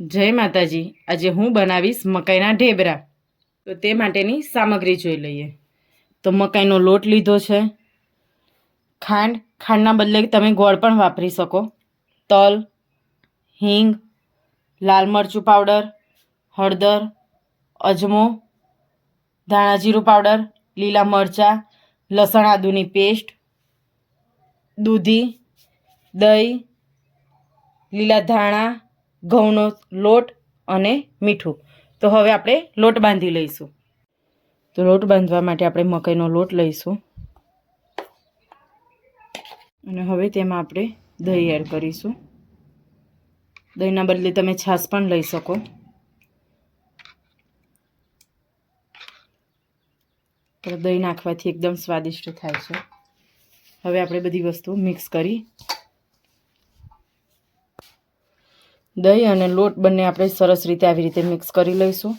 જય માતાજી. આજે હું બનાવીશ મકાઈના ઢેબરા. તો તે માટેની સામગ્રી જોઈ લઈએ. તો મકાઈનો લોટ લીધો છે. ખાંડ, ખાંડના બદલે તમે ગોળ પણ વાપરી શકો. તલ, હિંગ, લાલ મરચું પાવડર, હળદર, અજમો ધાણાજીરું પાવડર, લીલા મરચાં, લસણ આદુની પેસ્ટ, દૂધી, દહીં, લીલા ધાણા ઘઉંનો લોટ અને મીઠું. તો હવે આપણે લોટ બાંધી લઈશું. તો લોટ બાંધવા માટે આપણે મકાઈનો લોટ લઈશું. અને હવે તેમાં આપણે દહીં એડ કરીશું. દહીંના બદલે તમે છાશ પણ લઈ શકો. દહીં નાખવાથી એકદમ સ્વાદિષ્ટ થાય છે. હવે આપણે બધી વસ્તુ મિક્સ કરી દહીં અને લોટ બંને આપણે સરસ રીતે આવી રીતે મિક્સ કરી લઈશું.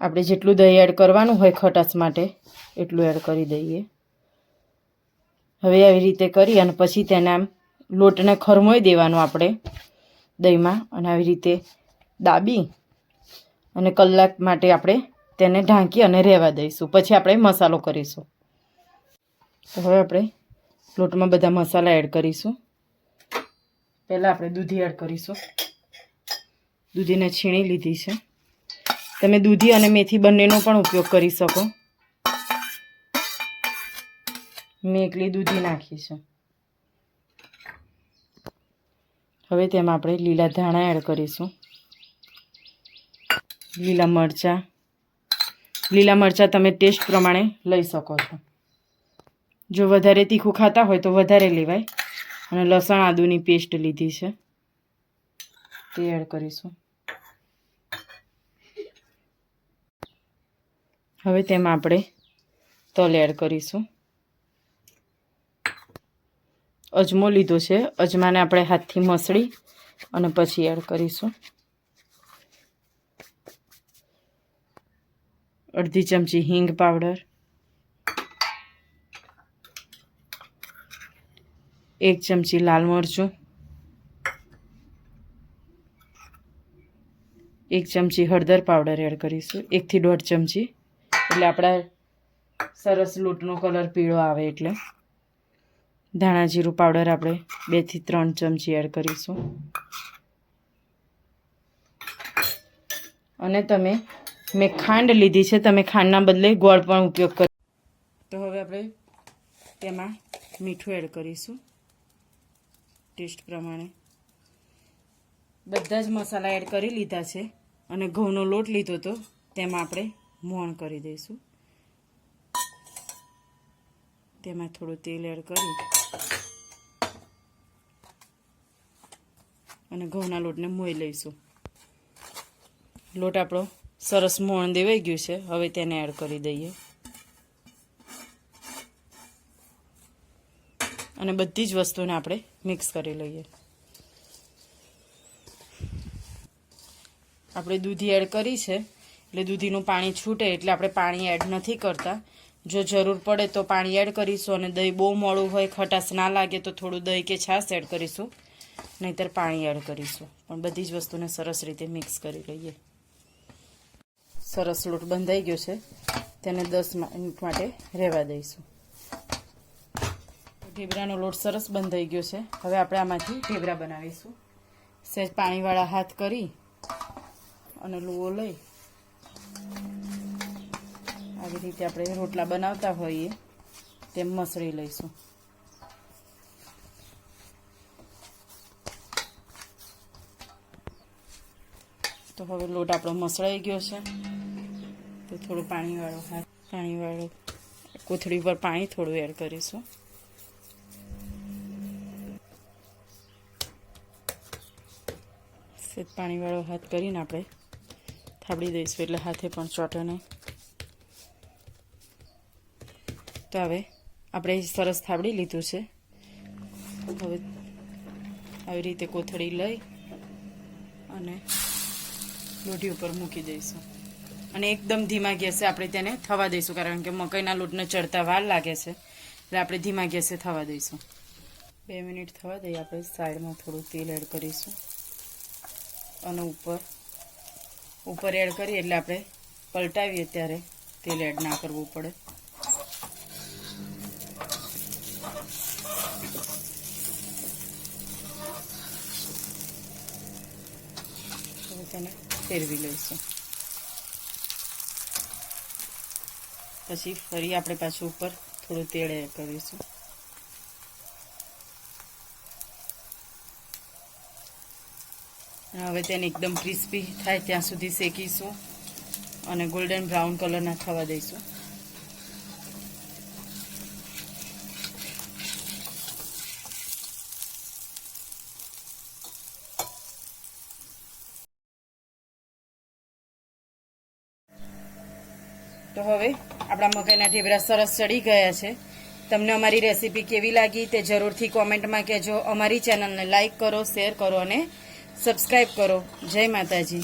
આપણે જેટલું દહીં એડ કરવાનું હોય ખટાશ માટે, એટલું એડ કરી દઈએ. હવે આવી રીતે કરી અને પછી તેને લોટને ખરમોઈ દેવાનું આપણે દહીંમાં અને આવી રીતે દાબી અને કલાક માટે આપણે તેને ઢાંકી અને રહેવા દઈશું. પછી આપણે મસાલો કરીશું. તો હવે આપણે લોટમાં બધા મસાલા એડ કરીશું. પહેલાં આપણે દૂધી એડ કરીશું. દૂધીને છીણી લીધી છે. તમે દૂધી અને મેથી બંનેનો પણ ઉપયોગ કરી શકો. મેં એકલી દૂધી નાખી છે. હવે તેમાં આપણે લીલા ધાણા એડ કરીશું. લીલા મરચાં. લીલા મરચાં તમે ટેસ્ટ પ્રમાણે લઈ શકો છો. જો વધારે તીખું ખાતા હોય તો વધારે લેવાય. અને લસણ આદુની પેસ્ટ લીધી છે. તે એડ કરીશું. હવે તેમાં આપણે તલ એડ કરીશું. અજમો લીધો છે. અજમાને આપણે હાથથી મસળી અને પછી એડ કરીશું. અડધી ચમચી હિંગ પાવડર. એક ચમચી લાલ મરચું, એક ચમચી હળદર પાવડર એડ કરીશું, એકથી દોઢ ચમચી. એટલે આપણા સરસ લોટનો કલર પીળો આવે એટલે. ધાણા જીરું પાવડર આપણે બેથી ત્રણ ચમચી એડ કરીશું. અને તમે, મેં ખાંડ લીધી છે, તમે ખાંડના બદલે ગોળ પણ ઉપયોગ કરો. તો હવે આપણે તેમાં મીઠું એડ કરીશું. ટેસ્ટ પ્રમાણે. બધા જ મસાલા એડ કરી લીધા છે. અને ઘઉંનો લોટ લીધો તો તેમાં આપણે મોણ કરી દઈશું. તેમાં થોડું તેલ એડ કરી. અને ઘઉંના લોટને મોઈ લઈશું. લોટ આપણો સરસ મોણ દેવાઈ ગયું છે. હવે તેને એડ કરી દઈએ. અને બધી જ વસ્તુને આપણે મિક્સ કરી લઈએ. આપણે દૂધી એડ કરી છે, એટલે દૂધીનું પાણી છૂટે એટલે આપણે પાણી એડ નથી કરતા. જો જરૂર પડે તો પાણી એડ કરીશું અને દહીં બહુ મોડું હોય, ખટાશ ના લાગે તો થોડું દહીં કે છાશ એડ કરીશું. નહીંતર પાણી એડ કરીશું. પણ બધી જ વસ્તુને સરસ રીતે મિક્સ કરી લઈએ. સરસ લોટ બંધાઈ ગયો છે. તેને દસ મિનિટ માટે રહેવા દઈશું. ઢેબરાનો લોટ સરસ બંધાઈ ગયો છે. હવે આપણે આમાંથી ઢેબરા બનાવીશું. સહેજ પાણીવાળા હાથ કરી અને લુઓ લઈ. આવી રીતે આપણે રોટલા બનાવતા હોઈએ તેમ મસળી લઈશું. તો હવે લોટ આપણો મસળાઈ ગયો છે. તો થોડું પાણીવાળો હાથ પાણીવાળો કોથળી પર પાણી થોડું એડ કરીશું. સેજ પાણીવાળો હાથ કરીને આપણે થાબડી દઈશું, એટલે હાથે પણ ચોટે નહીં. તો હવે આપણે સરસ થાબડી લીધું છે. હવે આવી રીતે કોથળી લઈ અને લોઢી ઉપર મૂકી દઈશું. અને એકદમ ધીમા ગેસે આપણે તેને થવા દઈશું, કારણ કે મકાઈના લોટને ચડતા વાર લાગે છે. એટલે આપણે ધીમા ગેસે થવા દઈશું. બે મિનિટ થવા દઈએ, આપણે સાઈડમાં થોડું તેલ એડ કરીશું. અને ઉપર ઉપર એડ કરીએ એટલે આપણે પલટાવીએ ત્યારે તેલ એડ ના કરવું પડે. તેને ફેરવી લઈશું. પછી ફરી આપણે પાછું ઉપર થોડું તેલ એડ કરીશું. હવે તેને એકદમ ક્રિસ્પી થાય ત્યાં સુધી શેકીશું અને ગોલ્ડન બ્રાઉન કલરના થવા દઈશું. તો હવે આપણા મકાઈના ઢેબરા સરસ ચડી ગયા છે. તમને અમારી રેસીપી કેવી લાગી તે જરૂરથી કોમેન્ટમાં કહેજો. અમારી ચેનલને લાઇક કરો શેર કરો અને સબસ્ક્રાઈબ કરો. જય માતાજી.